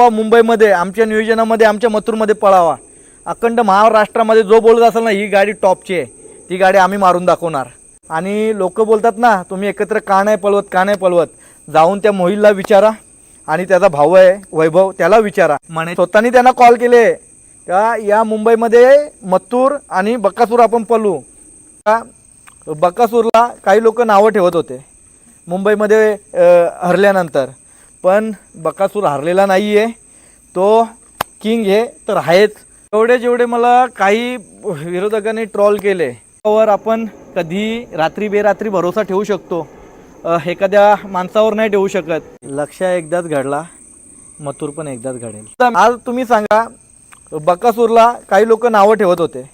पळावा मुंबईमध्ये आमच्या नियोजनामध्ये आमच्या मथुरमध्ये पळावा. अखंड महाराष्ट्रामध्ये जो बोलत असेल ना ही गाडी टॉपची आहे. ती गाडी आम्ही मारून दाखवणार. आणि लोक बोलतात ना तुम्ही एकत्र का नाही पळवत का नाही पळवत? जाऊन त्या मोहिलला विचारा आणि त्याचा भाऊ आहे वैभव त्याला विचारा. म्हणे स्वतःनी त्यांना कॉल केले. का या मुंबईमध्ये मत्तूर आणि बकासूर आपण पळू? का बकासूरला काही लोक नावं ठेवत होते. मुंबईमध्ये हरल्यानंतर. पण बकासूर हरलेला नाही आहे तो किंग हे तर आहेच. एवढे जेवढे मला काही विरोधकांनी ट्रॉल केले त्यावर आपण कधी रात्री बेरात्री भरोसा ठेवू शकतो. एखाद्या माणसावर नाही ठेवू शकत. लक्ष एकदाच घडला मथुर पण एकदाच घडेल. आज तुम्ही सांगा बकासूरला काही लोक नावं ठेवत होते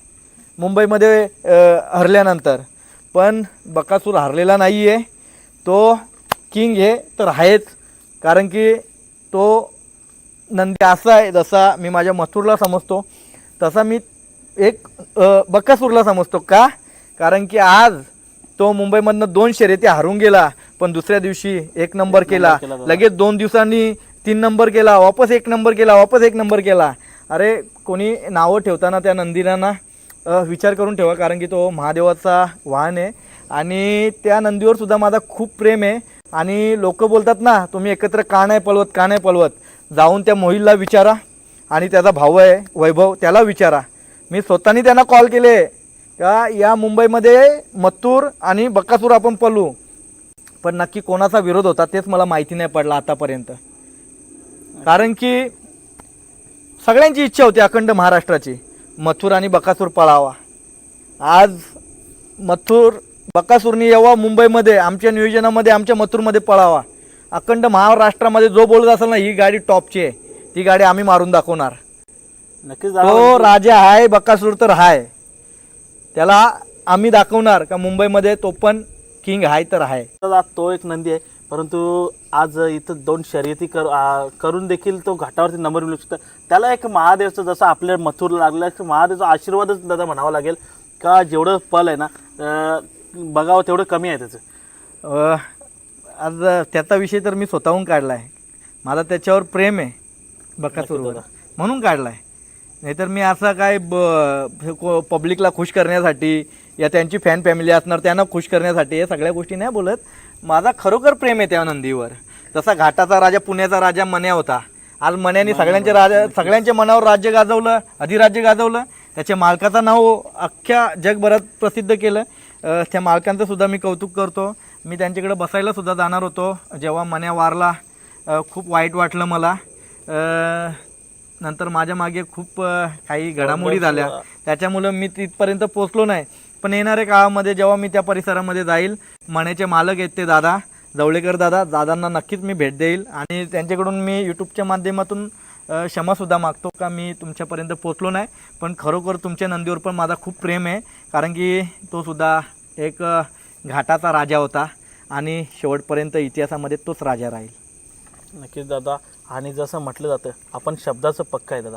मुंबईमध्ये हरल्यानंतर. पण बकासूर हरलेला नाही आहे तो किंग हे तर आहेच. कारण की तो नंदी असा आहे जसा मी माझ्या मथुरला समजतो तसा मी एक अ, बकासूरला समजतो. का? कारण की आज तो मुंबईमधनं दोन शर्यती हारून गेला पण दुसऱ्या दिवशी एक नंबर केला. लगेच दोन दिवसांनी तीन नंबर केला वापस एक नंबर केला वापस एक नंबर केला. अरे कोणी नावं ठेवताना त्या नंदीरांना विचार करून ठेवा कारण की तो महादेवाचा वाहन आहे. आणि त्या नंदीवर सुद्धा माझा खूप प्रेम आहे. आणि लोक बोलतात ना तुम्ही एकत्र का नाही पळवत का नाही पळवत? जाऊन त्या मोहिलला विचारा आणि त्याचा भाऊ आहे वैभव त्याला विचारा. मी स्वतःनी त्यांना कॉल केले. का या मुंबईमध्ये मत्तूर आणि बक्कासूर आपण पळू. पण नक्की कोणाचा विरोध होता तेच मला माहिती नाही पडला आतापर्यंत. कारण की सगळ्यांची इच्छा होती अखंड महाराष्ट्राची मथुर आणि बकासूर पळावा. आज मथुर बकासूरनी यावा मुंबईमध्ये आमच्या नियोजनामध्ये आमच्या मथुरमध्ये पळावा. अखंड महाराष्ट्रामध्ये जो बोलत असेल ना ही गाडी टॉपची आहे. ती गाडी आम्ही मारून दाखवणार. नक्कीच तो राजा आहे बकासूर तर हाय. त्याला आम्ही दाखवणार का मुंबईमध्ये तो पण किंग आहे तर आहे तो एक नंदी आहे. परंतु आज इथं दोन शर्यती कर आ, करून देखील तो घाटावरती नंबर मिळू शकतो. त्याला एक महादेवचं जसं आपल्या मथुरला लागलं महादेवचा आशीर्वादच दादा म्हणावा लागेल. का जेवढं पल आहे ना बघावं तेवढं कमी आहे त्याचं. अ, आज त्याचा विषय तर मी स्वतःहून काढला आहे माझा त्याच्यावर प्रेम आहे. बकासूरवर. म्हणून काढला आहे नाहीतर मी असं काय ब पब्लिकला खुश करण्यासाठी या त्यांची फॅन फॅमिली असणार त्यांना खुश करण्यासाठी हे सगळ्या गोष्टी नाही बोलत. माझा खरोखर प्रेम आहे त्या नंदीवर. जसा घाटाचा राजा पुण्याचा राजा मन्या होता. आज मन्याने सगळ्यांच्या राजा सगळ्यांच्या मनावर राज्य गाजवलं अधिराज्य गाजवलं. त्याच्या मालकाचं नाव अख्ख्या जगभरात प्रसिद्ध केलं. त्या मालकांचं सुद्धा मी कौतुक करतो. मी त्यांच्याकडे बसायला सुद्धा जाणार होतो. जेव्हा मन्या वारला खूप वाईट वाटलं मला. नंतर माझ्या मागे खूप काही घडामोडी झाल्या. त्याच्यामुळं मी तिथपर्यंत पोचलो नाही. पण येणाऱ्या काळामध्ये जेव्हा मी त्या परिसरामध्ये जाईल मण्याचे मालक आहेत ते दादा जवळेकर दादा दादांना नक्कीच मी भेट देईल. आणि त्यांच्याकडून मी यूट्यूबच्या माध्यमातून क्षमासुद्धा मागतो का मी तुमच्यापर्यंत पोचलो नाही. पण खरोखर तुमच्या नंदीवर पण माझा खूप प्रेम आहे. कारण की तो सुद्धा एक घाटाचा राजा होता आणि शेवटपर्यंत इतिहासामध्ये तोच राजा राहील. नक्कीच दादा. आणि जसं म्हटलं जातं आपण शब्दाचं पक्का आहे दादा.